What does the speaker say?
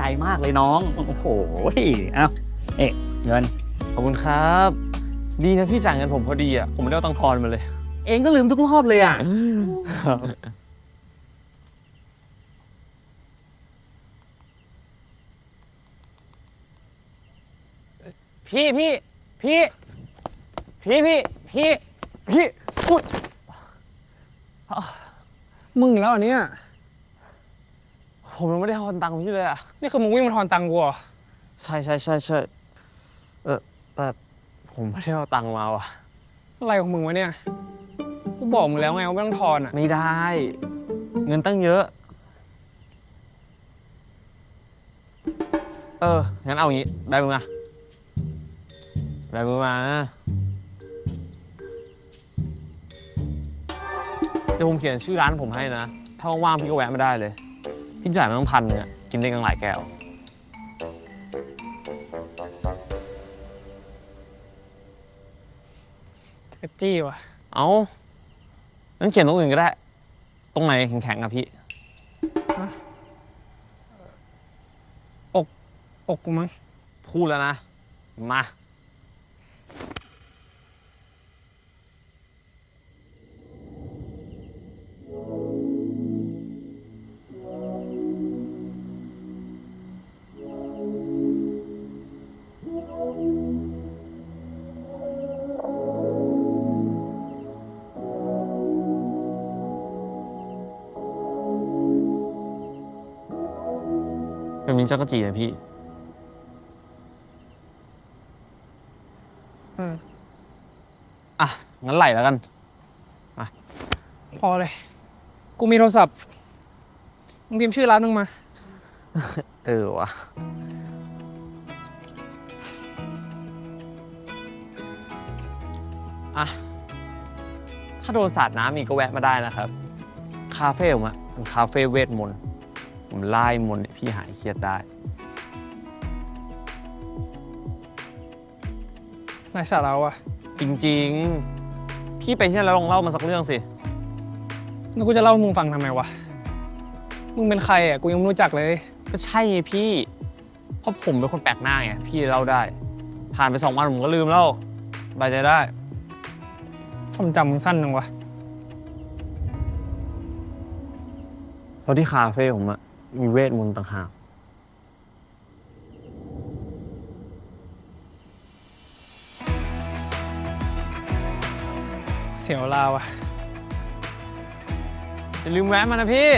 ใจมากเลยน้อง โอ้โหเอ้าเอ๊ะเงิน ขอบคุณครับ ดีนะพี่จ่ายเงินผมพอดีอะ ผมไม่ได้เอาตังค์ทอนมาเลย เองก็ลืมทุกรอบเลยอะ พี่พี่พี่ พี่พี่พี่พี่พูดมึงอีกแล้วเหรอเนี่ย ผมยังไม่ได้ทอนตังค์พี่เลยอะ นี่คือมึงวิ่งมาทอนตังค์กูเหรอใช่ใช่ใช่ใช่เออแต่ผมไม่ได้เอาตังค์มาว่ะ อะไรของมึงวะเนี่ย กูบอกมึงแล้วไงว่าไม่ต้องทอนอะ ไม่ได้ เงินตั้งเยอะ เออ งั้นเอางี้ ได้มึงมาได้มึงมาเดี๋ยวผมเขียนชื่อร้านผมให้นะ ถ้าว่างๆพี่ก็แวะมาได้เลย พี่จ่ายไม่ต้องพันเนี่ยกินได้กันหลายแก้ว เอจี้ว่ะ เอางั้นเขียนตรงอื่นก็ได้ ตรงไหนแข็งๆอะพี่ อกกูมั้ง พูดแล้วนะ มา เป็นมินจักรจีนะพี่ อืมอะ งั้นไหลแล้วกัน พอเลย กูมีโทรศัพท์ มึงพิมพ์ชื่อร้านมึงมา เออวะอะ ถ้าโดนสาดน้ำอีกก็แวะมาได้นะครับ คาเฟ่ผมอะเป็นคาเฟ่เวทมนต์ ผมไล่มนต์ให้พี่หายเครียดได้นายสาระว่ะจริง ๆ พี่ไปที่นั่นแล้วลองเล่ามาสักเรื่องสิแล้วกูจะเล่าให้มึงฟังทำไมวะ มึงเป็นใครอะกูยังไม่รู้จักเลย ก็ใช่ไงพี่ เพราะผมเป็นคนแปลกหน้าไงพี่เล่าได้ ผ่านไปสองวันผมก็ลืมแล้วสบายใจได้ความจำมึงสั้นจังวะ เพราะที่คาเฟ่ผมอะ มีเวทมนต์ต่างหากเสียวลาวอะอย่าลืมแวะมานะพี่